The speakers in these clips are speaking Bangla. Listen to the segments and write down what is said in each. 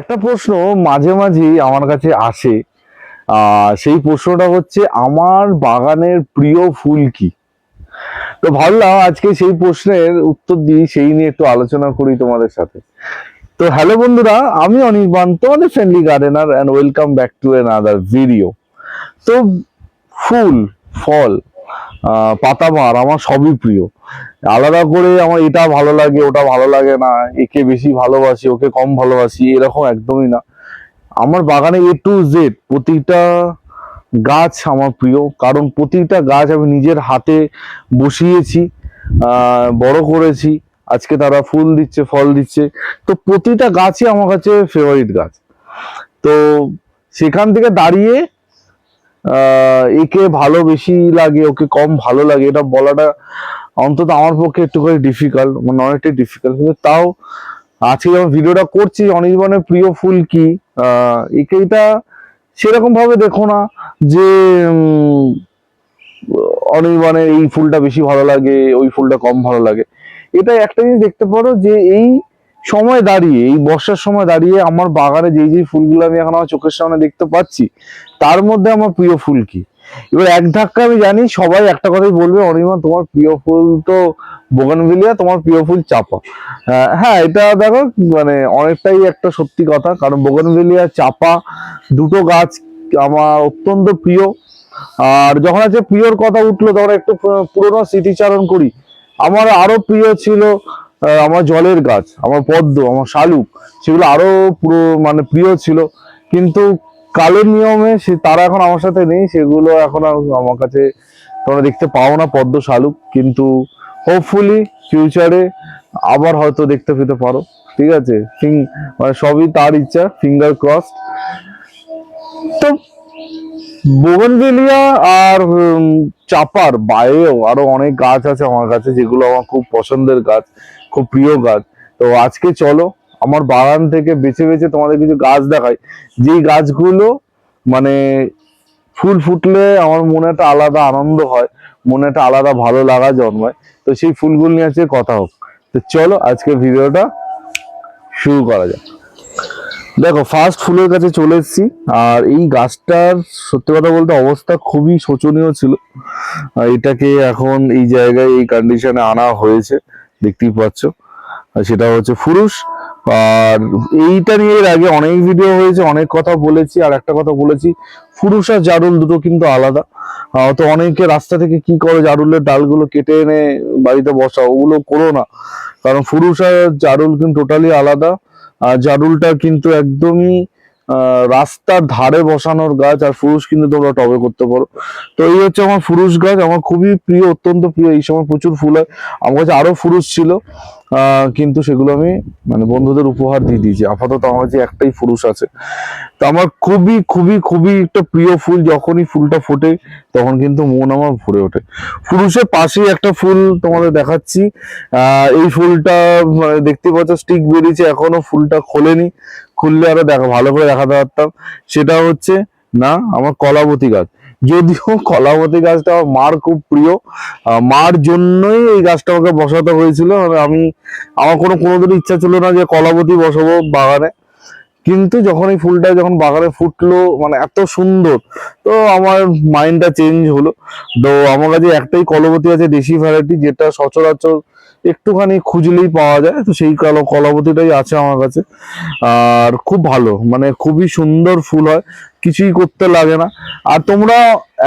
একটা প্রশ্ন মাঝে মাঝেই আমার কাছে আসে। সেই প্রশ্নটা হচ্ছে, আমার বাগানের প্রিয় ফুল কি? তো ভাবলাম আজকে সেই প্রশ্নের উত্তর দিই, সেই নিয়ে একটু আলোচনা করি তোমাদের সাথে। তো হ্যালো বন্ধুরা, আমি অনির্বাণ তোমাদের friendly gardener and welcome back to another video তো ফুল, ফল পাতাবাহার আমার সবই প্রিয়। আলাদা করে আমার এটা ভালো লাগে, ওটা ভালো লাগে না, একে বেশি ভালোবাসি, ওকে কম ভালোবাসি, এরকম একদমই না। আমার বাগানে এ টু জেড প্রতিটা গাছ আমার প্রিয়, কারণ প্রতিটা গাছ আমি নিজের হাতে বসিয়েছি বড় করেছি, আজকে তারা ফুল দিচ্ছে, ফল দিচ্ছে। তো প্রতিটা গাছই আমার কাছে ফেভারিট গাছ। তো সেখান থেকে দাঁড়িয়ে একে ভালো বেশি লাগে ওকে কম ভালো লাগে এটা বলাটা অন্তত আমার পক্ষে একটুখানি ডিফিকাল্ট মানে অনেকটাই ডিফিকাল্ট কিন্তু তাও আজকে যখন ভিডিওটা করছি অনির্বাণের প্রিয় ফুল কি আহ, একে সেরকম ভাবে দেখো না যে অনির্বাণের এই ফুলটা বেশি ভালো লাগে ওই ফুলটা কম ভালো লাগে। এটা একটা জিনিস দেখতে পারো যে এই সময় দাঁড়িয়ে, এই বর্ষার সময় দাঁড়িয়ে আমার বাগানে যেই যেই ফুলগুলো আমি এখন আমার চোখের সামনে দেখতে পাচ্ছি, তার মধ্যে আমার প্রিয় ফুল কি? এবার এক ধাক্কা আমি জানি, সবাই একটা কথাই বলবে অনিমা তোমার প্রিয় ফুল তো বোগানভিলিয়া, তোমার প্রিয় ফুল চাপা। হ্যাঁ এটা দেখো মানে অনেকটাই একটা সত্যি কথা, কারণ বোগানভিলিয়া চাপা, দুটো গাছ আমার অত্যন্ত প্রিয়। আর যখন আছে প্রিয়র কথা উঠল, তখন একটু পুরোনো স্মৃতিচারণ করি। আমার আরও প্রিয় ছিল আমার জলের গাছ, আমার পদ্ম, আমার শালুক, সেগুলো আরও পুরো মানে প্রিয় ছিল। কিন্তু কালের নিয়মে সে, তারা এখন আমার সাথে নেই, সেগুলো এখন আমার কাছে তোমরা দেখতে পাও না, পদ্ম, শালুক। কিন্তু হোপফুলি ফিউচারে আবার হয়তো দেখতে পেতে পারো। ঠিক আছে? মানে সবই তার ইচ্ছা ফিঙ্গার ক্রস তো বোগনভেলিয়া আর চাপার বাইরেও আরও অনেক গাছ আছে আমার কাছে, যেগুলো আমার খুব পছন্দের গাছ। খুব প্রিয় গাছ। তো আজকে চলো, আমার বাগান থেকে বেছে বেছে তোমাদের কিছু গাছ দেখাই। যেই গাছগুলো মানে ফুল ফুটলে আমার মনে একটা আলাদা আনন্দ হয়, মনে একটা আলাদা ভালো লাগা জন্মায়। তো সেই ফুলগুলো নিয়ে আজকে কথা হোক। তো চলো আজকে ভিডিওটা শুরু করা যাক। দেখো ফার্স্ট ফুলের কাছে চলে এসেছি, আর এই গাছটার সত্যি কথা বলতে অবস্থা খুবই শোচনীয় ছিল। এটাকে এখন এই জায়গায়, এই কন্ডিশনে আনা হয়েছে। দেখতেই পাচ্ছ। আর সেটা হচ্ছে ফুরুষ। আর এইটা নিয়ে এর আগে অনেক ভিডিও হয়েছে, অনেক কথা বলেছি, আর একটা কথা বলেছি, ফুরুষ আর জারুল দুটো কিন্তু আলাদা। তো অনেকে রাস্তা থেকে কি করে, জারুলের ডালগুলো কেটে এনে বাড়িতে বসা ওগুলো করো না। কারণ ফুরুষ আর জারুল কিন্তু টোটালি আলাদা। আর জারুলটা কিন্তু একদমই রাস্তার ধারে বসানোর গাছ আর ফুরুষ কিন্তু তোমরা টবে করতে পারো। তো এই হচ্ছে আমার ফুরুষ গাছ, আমার খুবই প্রিয়, অত্যন্ত প্রিয়। এই সময় প্রচুর ফুল হয়। আমার কাছে আরও ফুরুষ ছিল। কিন্তু সেগুলো আমি মানে বন্ধুদের উপহার দিয়ে দিয়েছি। আপাতত আমার যে একটাই ফুরুষ আছে, তো আমার খুবই খুবই খুবই একটা প্রিয় ফুল, যখনই ফুলটা ফোটে তখন কিন্তু মন আমার ভরে ওঠে। ফুরুষের পাশেই একটা ফুল তোমাদের দেখাচ্ছি। এই ফুলটা মানে দেখতে পাচ্ছ স্টিক বেরিয়েছে, এখনও ফুলটা খোলেনি। খুললে আরও দেখা, ভালো করে দেখাতে পারতাম। সেটা হচ্ছে, না, আমার কলাবতী গাছ। যদিও কলাবতী গাছটা আমার মার খুব প্রিয় মার জন্যই এই গাছটা আমাকে বসাতে হয়েছিল। আমি, আমার কোনো কোনোদিনই ইচ্ছা ছিল না যে কলাবতী বসাবো বাগানে। কিন্তু যখন এই ফুলটা যখন বাগানে ফুটলো মানে এত সুন্দর, তো আমার মাইন্ডটা চেঞ্জ হলো। তো আমার কাছে একটাই কলবতী আছে, দেশি ভ্যারাইটি যেটা সচরাচর একটুখানি খুঁজলেই পাওয়া যায়। তো সেই কালো, কলাবতীটাই আছে আমার কাছে। আর খুব ভালো মানে খুবই সুন্দর ফুল হয়। কিছুই করতে লাগে না। আর তোমরা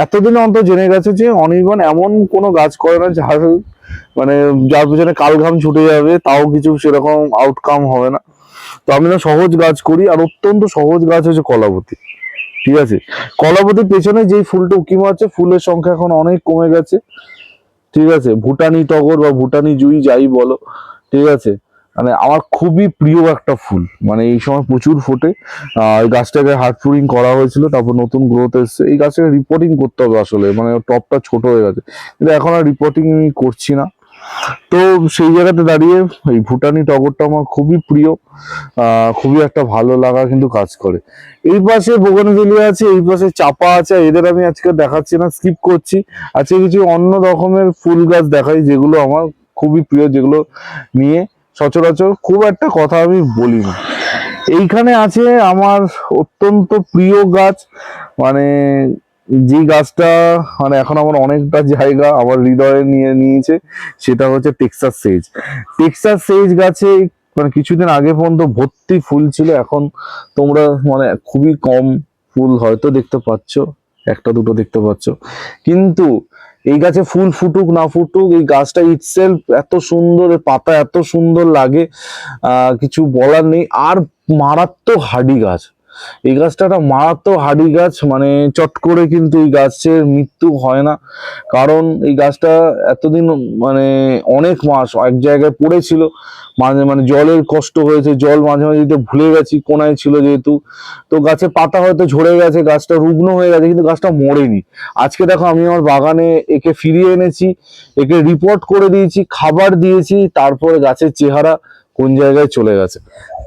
এতদিন অন্তর জেনে গেছো যে অনির্বাণ এমন কোনো গাছ করে না যার মানে যার পিছনে কালঘাম ছুটে যাবে, তাও কিছু সেরকম আউটকাম হবে না। তো আমি না সহজ গাছ করি, আর অত্যন্ত সহজ গাছ হচ্ছে কলাবতী। ঠিক আছে? কলাবতীর পেছনে যেই ফুলটা উকি মারছে ফুলের সংখ্যা এখন অনেক কমে গেছে। ঠিক আছে? ভুটানি টগর বা ভুটানি জুই যাই বলো। ঠিক আছে? মানে আমার খুবই প্রিয় একটা ফুল। মানে এই সময় প্রচুর ফোটে। এই গাছটাকে হার্ড প্রুনিং করা হয়েছিল, তারপর নতুন গ্রোথ এসছে। এই গাছটাকে রিপোর্টিং করতে হবে আসলে মানে টপটা ছোট হয়ে গেছে। কিন্তু এখন আর রিপোর্টিং করছি না। তো সেই জায়গাতে দাঁড়িয়ে এই ভুটানি টগরটা আমার খুবই প্রিয়। খুবই একটা ভালো লাগা কিন্তু কাজ করে। এই পাশে বোগানভেলিয়া আছে, এই পাশে চাপা আছে এদের আমি আজকে দেখাচ্ছি না স্কিপ করছি। আজকে কিছু অন্য রকমের ফুল গাছ দেখাই, যেগুলো আমার খুবই প্রিয়, যেগুলো নিয়ে সচরাচর খুব একটা কথা আমি বলি না এইখানে আছে আমার অত্যন্ত প্রিয় গাছ মানে যে গাছটা মানে এখন আমার অনেকটা জায়গা আমার হৃদয়ে নিয়ে নিয়েছে, সেটা হচ্ছে টেক্সাস সেজ টেক্সাস সেজ গাছে মানে কিছুদিন আগে পর্যন্ত ভর্তি ফুল ছিল, এখন তোমরা মানে খুবই কম ফুল হয়তো দেখতে পাচ্ছ, একটা দুটো দেখতে পাচ্ছ। কিন্তু এই গাছে ফুল ফুটুক, না ফুটুক, এই গাছটা ইটসেলফ এত সুন্দর পাতা এত সুন্দর লাগে কিছু বলার নেই। আর মারাত্মক হাডি গাছ। এই গাছটা একটা মারাত্মক হাডি গাছ মানে চট করে কিন্তু এই গাছের মৃত্যু হয় না। কারণ এই গাছটা এতদিন মানে অনেক মাস এক জায়গায় পড়েছিল, মাঝে মানে জলের কষ্ট হয়েছে, জল মাঝে মাঝে দিতে ভুলে গেছি, কোনায় ছিল যেহেতু। তো গাছের পাতা হয়তো ঝরে গেছে, গাছটা রুগ্ন হয়ে গেছে, কিন্তু গাছটা মরেনি। আজকে দেখো আমি আমার বাগানে একে ফিরিয়ে এনেছি, একে রিপোর্ট করে দিয়েছি, খাবার দিয়েছি, তারপরে গাছের চেহারা কোন জায়গায় চলে গেছে।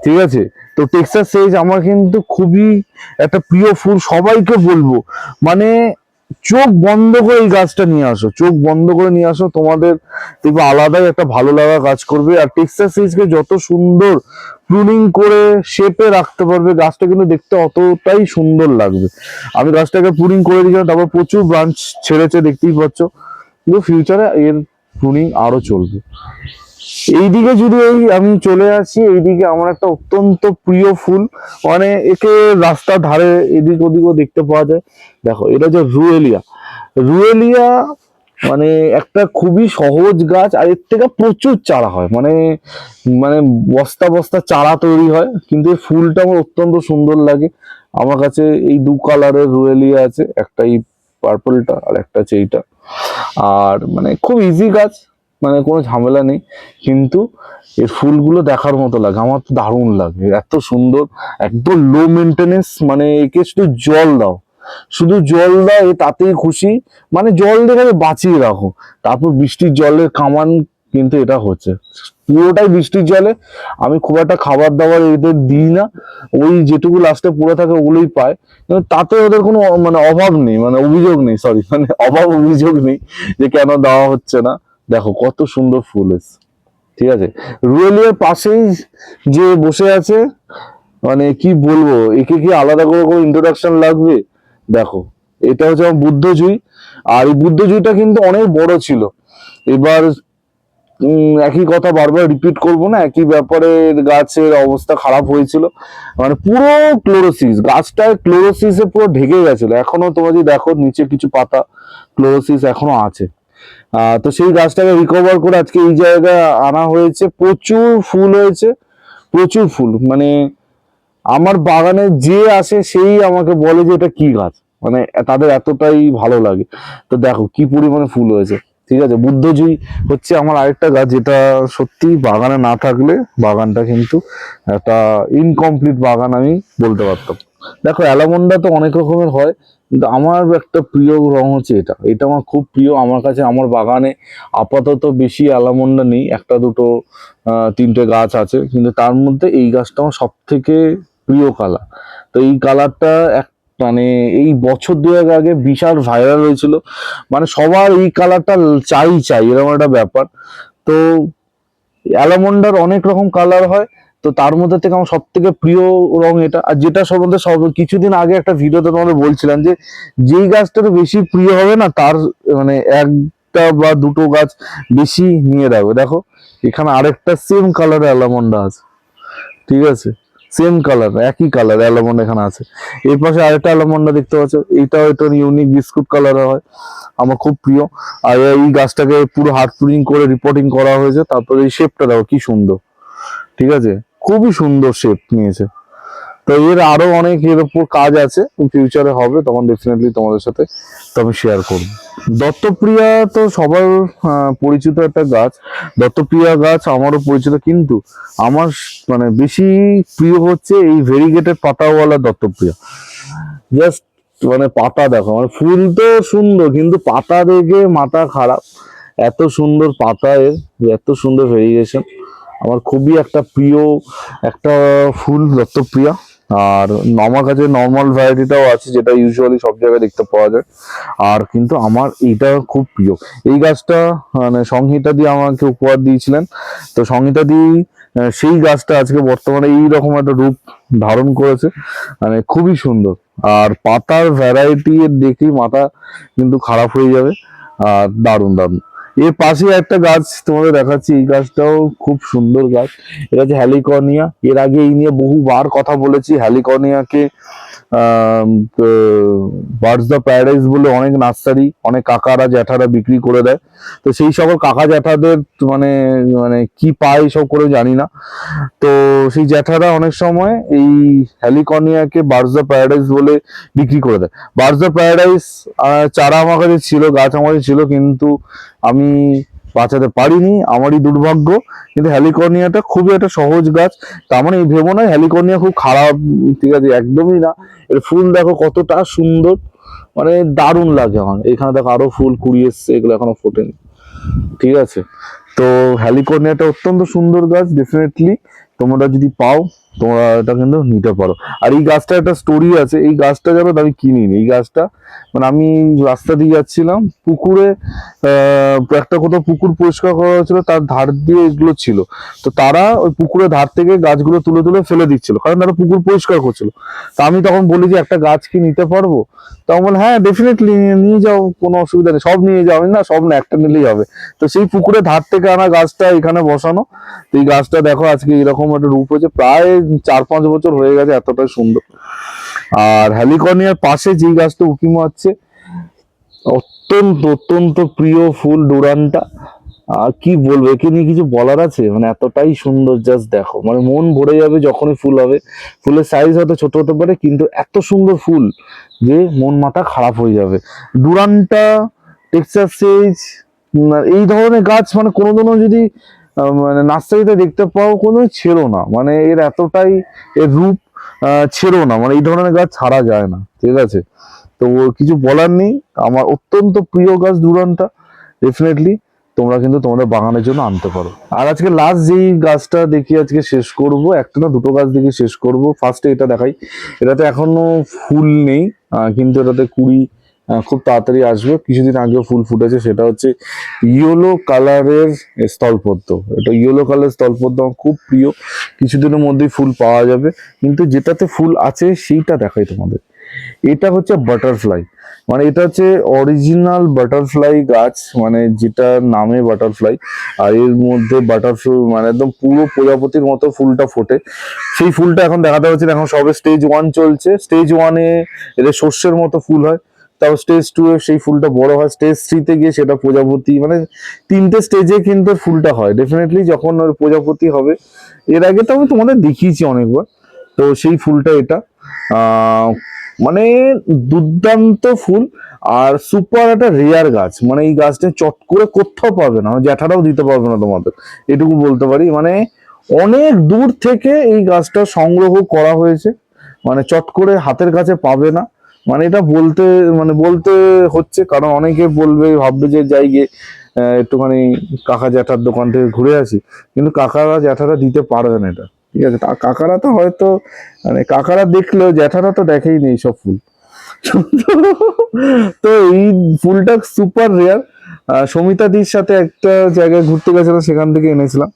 ঠিক আছে? তো টেক্সাস সেজ আমার কিন্তু খুবই একটা প্রিয় ফুল, সবাইকে বলব। মানে চোখ বন্ধ করে এই গাছটা নিয়ে আসো, চোখ বন্ধ করে নিয়ে আসো, তোমাদের দেখবে আলাদাই একটা ভালো লাগা কাজ করবে। আর টেক্সাস সিজকে যত সুন্দর প্রুনিং করে শেপে রাখতে পারবে, গাছটা কিন্তু দেখতে অতটাই সুন্দর লাগবে। আমি গাছটাকে প্রুনিং করে দিয়েছিলাম, তারপর প্রচুর ব্রাঞ্চ ছেড়েছে, দেখতেই পাচ্ছ। কিন্তু ফিউচারে এর প্রুনিং আরও চলবে। এইদিকে যদি এই আমি চলে আসি, এইদিকে আমার একটা অত্যন্ত প্রিয় ফুল। মানে একে রাস্তার ধারে এদিক ওদিকও দেখতে পাওয়া যায়। দেখো, এটা হচ্ছে রুয়েলিয়া। রুয়েলিয়া মানে একটা খুবই সহজ গাছ, আর এর থেকে প্রচুর চারা হয়। মানে মানে বস্তা বস্তা চারা তৈরি হয়, কিন্তু এর ফুলটা আমার অত্যন্ত সুন্দর লাগে। আমার কাছে এই দু কালারের রুয়েলিয়া আছে, একটা এই পার্পলটা আর একটা হচ্ছে এইটা। আর মানে খুব ইজি গাছ। মানে কোনো ঝামেলা নেই। কিন্তু এর ফুলগুলো দেখার মতো লাগে, আমার তো দারুণ লাগে। এত সুন্দর, একদম লো মেনটেনেন্স মানে একে শুধু জল দাও। শুধু জল দাও, এ তাতেই খুশি। মানে জল দেখে বাঁচিয়ে রাখো। তারপর বৃষ্টির জলের কামান কিন্তু এটা হচ্ছে। পুরোটাই বৃষ্টির জলে। আমি খুব একটা খাবার দাবার এদের দিই না। ওই যেটুকু লাস্টে পড়ে থাকে ওগুলোই পায়। কিন্তু তাতে ওদের কোনো মানে অভাব নেই মানে অভিযোগ নেই সরি মানে অভাব অভিযোগ নেই যে কেন দেওয়া হচ্ছে না। দেখো কত সুন্দর ফুল এসছে ঠিক আছে? রুয়েলিয়ার পাশেই যে বসে আছে মানে কি বলব, একে কি আলাদা করে কোনো ইন্ট্রোডাকশন লাগবে? দেখো, এটা হচ্ছে আমার বুদ্ধজুই আর এই বুদ্ধজুইটা কিন্তু অনেক বড় ছিল। এবার একই কথা বারবার রিপিট করব না, একই ব্যাপারে গাছের অবস্থা খারাপ হয়েছিল। মানে পুরো ক্লোরোসিস গাছটায় ক্লোরোসিসে পুরো ঢেকে গেছিল। এখনও তোমরা যদি দেখো, নিচে কিছু পাতা ক্লোরোসিস এখনও আছে। তো সেই গাছটাকে রিকভার করে আজকে এই জায়গায় আনা হয়েছে। প্রচুর ফুল হয়েছে, প্রচুর ফুল। মানে আমার বাগানে যে আসে সেই আমাকে বলে যে এটা কি গাছ? মানে তাদের এতটাই ভালো লাগে। তো দেখো কি পরিমাণে ফুল হয়েছে, ঠিক আছে? বুদ্ধজুই হচ্ছে আমার আরেকটা গাছ যেটা সত্যি বাগানে না থাকলে বাগানটা কিন্তু একটা ইনকমপ্লিট বাগান আমি বলতে পারতাম। দেখো অ্যালামন্ডা তো অনেক রকমের হয় কিন্তু আমার একটা প্রিয় রং হচ্ছে এটা। এটা আমার খুব প্রিয়। আমার কাছে আমার বাগানে আপাতত বেশি অ্যালামন্ডা নেই। একটা দুটো তিনটে গাছ আছে। কিন্তু তার মধ্যে এই গাছটা আমার সব থেকে প্রিয় কালার তো এই কালারটা এক মানে এই বছর দুয়েক আগে বিশাল ভাইরাল হয়েছিল। মানে সবার এই কালারটা চাই চাই, এরকম একটা ব্যাপার। তো অ্যালামন্ডার অনেক রকম কালার হয়। তো তার মধ্যে থেকে আমার সব থেকে প্রিয় রং এটা। আর যেটা সম্বন্ধে সব কিছুদিন আগে একটা ভিডিওতে তোমাদের বলছিলাম যে, যেই গাছটার বেশি প্রিয় হবে না, তার মানে একটা বা দুটো গাছ বেশি নিয়ে রাখবে। দেখো, এখানে আরেকটা সেম কালারের অ্যালামন্ডা আছে। ঠিক আছে? সেম কালার একই কালার অ্যালামন্ড এখানে আছে। এর পাশে আরেকটা অ্যালামন্ডা দেখতে পাচ্ছ এইটাও একটা ইউনিক বিস্কুট কালারের হয়। আমার খুব প্রিয়। আর এই গাছটাকে পুরো হার্ড পুরিং করে রিপোর্টিং করা হয়েছে। তারপরে এই শেপটা দেখো কি সুন্দর। ঠিক আছে? খুবই সুন্দর শেপ নিয়েছে। তো এর আরও অনেক এর উপর কাজ আছে ফিউচারে হবে, তখন ডেফিনেটলি তোমাদের সাথে তো আমি শেয়ার করব। দত্তপ্রিয়া তো সবার পরিচিত একটা গাছ। দত্তপ্রিয়া গাছ আমারও পরিচিত, কিন্তু আমার মানে বেশি প্রিয় হচ্ছে এই ভেরিগেটেড পাতাওয়ালা দত্তপ্রিয়া। জাস্ট মানে পাতা দেখো মানে ফুল তো সুন্দর, কিন্তু পাতা দেখে মাথা খারাপ। এত সুন্দর পাতা এর, এত সুন্দর ভেরিগেশন আমার খুবই একটা প্রিয় একটা ফুল দত্তপ্রিয়া আর আমার কাছে নর্মাল ভ্যারাইটিটাও আছে যেটা ইউজুয়ালি সব জায়গায় দেখতে পাওয়া যায়। আর কিন্তু আমার এইটা খুব প্রিয়। এই গাছটা মানে সংহিতা দিয়ে আমাকে উপহার দিয়েছিলেন। তো সংহিতা দি আহ, সেই গাছটা আজকে বর্তমানে এই রকম একটা রূপ ধারণ করেছে। মানে খুবই সুন্দর। আর পাতার ভ্যারাইটি দেখেই মাথা কিন্তু খারাপ হয়ে যাবে। আর দারুণ দারুণ। এর পাশে একটা গাছ তোমাদের দেখাচ্ছি, এই গাছটাও খুব সুন্দর গাছ। এটা হচ্ছে হ্যালিকর্নিয়া। এর আগে এই নিয়ে বহুবার কথা বলেছি, হ্যালিকর্নিয়াকে বার্ডস দ্য প্যারাডাইস বলে অনেক নার্সারি, অনেক কাকারা, জ্যাঠারা বিক্রি করে দেয়। তো সেই সকল কাকা, জ্যাঠাদের মানে মানে কি পায় সব করে জানি না। তো সেই জ্যাঠারা অনেক সময় এই হ্যালিকর্নিয়াকে বার্ডস দ্য প্যারাডাইস বলে বিক্রি করে দেয়। বার্ডস দ্য প্যারাডাইস চারা আমার কাছে ছিল, গাছ আমার কাছে ছিল, কিন্তু আমি বাঁচাতে পারিনি, আমারই দুর্ভাগ্য। কিন্তু হ্যালিকর্নিয়াটা খুবই একটা সহজ গাছ। তার মানে এই ভেবো না হ্যালিকর্নিয়া খুব খারাপ, ঠিক আছে, একদমই না। এর ফুল দেখো কতটা সুন্দর মানে দারুণ লাগে আমার। এখানে দেখো আরও ফুল কুড়ি এসছে, এগুলো এখনও ফোটেনি। ঠিক আছে? তো হ্যালিকর্নিয়াটা অত্যন্ত সুন্দর গাছ ডেফিনেটলি তোমরা যদি পাও তোমরা এটা কিন্তু নিতে পারো। আর এই গাছটা একটা স্টোরি আছে, এই গাছটা যাবে আমি কিনিনি, এই গাছটা মানে আমি রাস্তা দিয়ে যাচ্ছিলাম, পুকুরে একটা কোথাও পুকুর পরিষ্কার করা হয়েছিল, তার ধার দিয়ে এগুলো ছিল। তো তারা ওই পুকুরের ধার থেকে গাছগুলো তুলে তুলে ফেলে দিচ্ছিল, কারণ তারা পুকুর পরিষ্কার করছিল। তা আমি তখন বলি যে, একটা গাছ কি নিতে পারব? তখন বলে হ্যাঁ ডেফিনেটলি নিয়ে যাও, কোনো অসুবিধা নেই, সব নিয়ে যাও, আমি না, সব না, একটা নিলেই হবে। তো সেই পুকুরের ধার থেকে আনা গাছটা এখানে বসানো। তো এই গাছটা দেখো আজকে এরকম একটা রূপ হয়েছে, প্রায় চার পাঁচ বছর হয়ে গেছে এতটাই সুন্দর। আর হ্যালিকর্নিয়ার পাশে যেই গাছটা উকি মারছে অত্যন্ত অত্যন্ত প্রিয় ফুল ডুরানটা। আর কি বলব, একে নিয়ে কিছু বলার আছে? মানে এতটাই সুন্দর জাস্ট দেখো। মানে মন ভরে যাবে যখনই ফুল হবে। ফুলের সাইজ হয়তো ছোট হতে পারে, কিন্তু এত সুন্দর ফুল যে মন মাথা খারাপ হয়ে যাবে। ডুরানটা টেক্সাস সেজ এই ধরনের গাছ মানে কোনোদিনও যদি মানে নার্সারিতে দেখতে পাও কোনো ছেড়ো না। মানে এর এতটাই এর রূপ ছেড়ো না। মানে এই ধরনের গাছ ছাড়া যায় না, ঠিক আছে? তো কিছু বলার নেই। আমার অত্যন্ত প্রিয় গাছ ডুরানটা ডেফিনেটলি তোমরা কিন্তু তোমাদের বাগানের জন্য আনতে পারো। আর আজকে লাস্ট যেই গাছটা দেখি আজকে শেষ করব, একটা না দুটো গাছ দেখে শেষ করব। ফার্স্টে এটা দেখাই। এটাতে এখনও ফুল নেই কিন্তু এটাতে কুড়ি খুব তাড়াতাড়ি আসবে। কিছুদিন আগেও ফুল ফুটেছে সেটা হচ্ছে ইয়েলো কালারের স্থলপদ্ম। এটা ইয়েলো কালার স্থলপদ্ম আমার খুব প্রিয়। কিছুদিনের মধ্যেই ফুল পাওয়া যাবে। কিন্তু যেটাতে ফুল আছে সেইটা দেখাই তোমাদের। এটা হচ্ছে বাটারফ্লাই মানে এটা হচ্ছে অরিজিনাল বাটারফ্লাই গাছ মানে যেটা নামে বাটারফ্লাই আর এর মধ্যে বাটারফ্লাই মানে একদম পুরো প্রজাপতির মতো ফুলটা ফোটে। সেই ফুলটা এখন দেখাতে হচ্ছে না, এখন সবে স্টেজ ওয়ান চলছে। স্টেজ ওয়ানে এদের শস্যের মতো ফুল হয়। তারপর স্টেজ টু সেই ফুলটা বড় হয়। স্টেজ থ্রিতে গিয়ে সেটা প্রজাপতি মানে তিনটে স্টেজে কিন্তু ফুলটা হয়। ডেফিনেটলি যখন ওর প্রজাপতি হবে, এর আগে তো আমি তোমাদের দেখিয়েছি অনেকবার। তো সেই ফুলটা এটা। মানে দুর্দান্ত ফুল। আর সুপার একটা রেয়ার গাছ। মানে এই গাছটা চট করে কোথাও পাবে না। জ্যাঠারাও দিতে পারবে না তোমাদের। এটুকু বলতে পারি। মানে অনেক দূর থেকে এই গাছটা সংগ্রহ করা হয়েছে। মানে চট করে হাতের কাছে পাবে না। মানে এটা বলতে মানে বলতে হচ্ছে, কারণ অনেকে বলবে, ভাববে যে যাই গিয়ে একটুখানি কাকা জ্যাঠার দোকান থেকে ঘুরে আসি, কিন্তু কাকারা জ্যাঠারা দিতে পারবে না এটা, ঠিক আছে? কাকারা তো হয়তো মানে কাকারা দেখলেও জ্যাঠারা তো দেখেই নেই সব ফুল। তো এই ফুলটা সুপার রেয়ার সমিতাদির সাথে একটা জায়গায় ঘুরতে গেছিলাম, সেখান থেকে এনেছিলাম।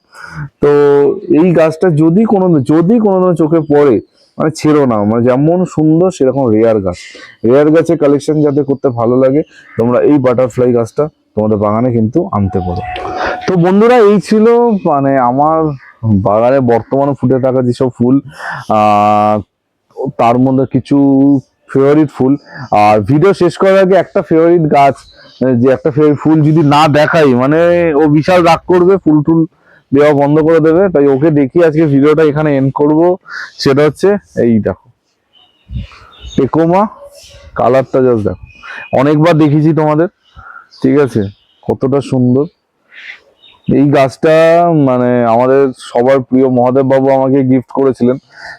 তো এই গাছটা যদি কোনো যদি কোনো চোখে পড়ে মানে ছেড়ো না মানে যেমন সুন্দর সেরকম রেয়ার গাছ। রেয়ার গাছের কালেকশন যাতে করতে ভালো লাগে, তোমরা এই বাটারফ্লাই গাছটা তোমাদের বাগানে কিন্তু আনতে পারো। তো বন্ধুরা, এই ছিল মানে আমার বাগানে বর্তমানে ফুটে থাকা যেসব ফুল তার মধ্যে কিছু ফেভারিট ফুল। আর ভিডিও শেষ করার আগে একটা ফেভারিট গাছ, যে একটা ফুল যদি না দেখাই মানে ও বিশাল রাগ করবে ফুল টুল দেওয়া বন্ধ করে দেবে। তাই ওকে দেখি আজকে ভিডিওটা এখানে এন্ড করব। সেটা হচ্ছে এই দেখো। টেকোমা কালারটা জাস্ট দেখো। অনেকবার দেখেছি তোমাদের। ঠিক আছে? কতটা সুন্দর। এই গাছটা মানে আমাদের সবার প্রিয় মহাদেব বাবু আমাকে গিফট করেছিলেন।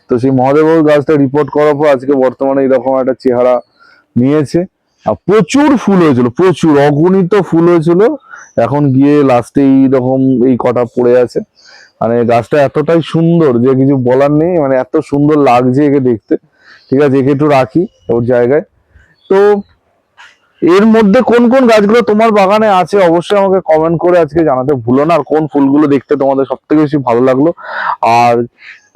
তো সেই মহাদেব বাবুর গাছটা রিপোর্ট করার পর আজকে বর্তমানে এরকম একটা চেহারা নিয়েছে। আর প্রচুর ফুল হয়েছিল, প্রচুর। অগণিত ফুল হয়েছিল। এখন গিয়ে লাস্টে এইরকম এই কটা পড়ে আছে। মানে গাছটা এতটাই সুন্দর যে কিছু বলার নেই মানে এত সুন্দর লাগছে একে দেখতে। ঠিক আছে, একে একটু রাখি ওর জায়গায়। তো এর মধ্যে কোন কোন গাছগুলো তোমার বাগানে আছে অবশ্যই আমাকে কমেন্ট করে আজকে জানাতে ভুলো না। আর কোন ফুলগুলো দেখতে তোমাদের সব থেকে বেশি ভালো লাগল? আর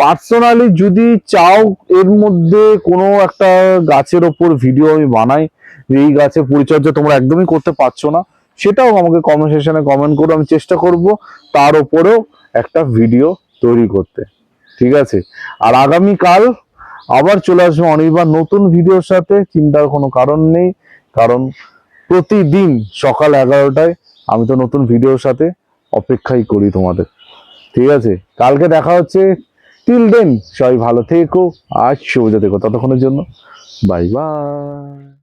পার্সোনালি যদি চাও এর মধ্যে কোনো একটা গাছের ওপর ভিডিও আমি বানাই, যে এই গাছের পরিচর্যা তোমরা একদমই করতে পারছ না। সেটাও আমাকে কমেন্ট সেকশনে কমেন্ট করো, আমি চেষ্টা করব তার ওপরেও একটা ভিডিও তৈরি করতে। ঠিক আছে? আর আগামীকাল আবার চলে আসব অনির্বাণ নতুন ভিডিওর সাথে, চিন্তার কোনো কারণ নেই, কারণ প্রতিদিন সকাল এগারোটায় আমি তো নতুন ভিডিওর সাথে অপেক্ষাই করি তোমাদের। ঠিক আছে? কালকে দেখা হচ্ছে। টিল দেন সবাই ভালো থেকো, আজ শুভ থেকো, ততক্ষণের জন্য বাই বাই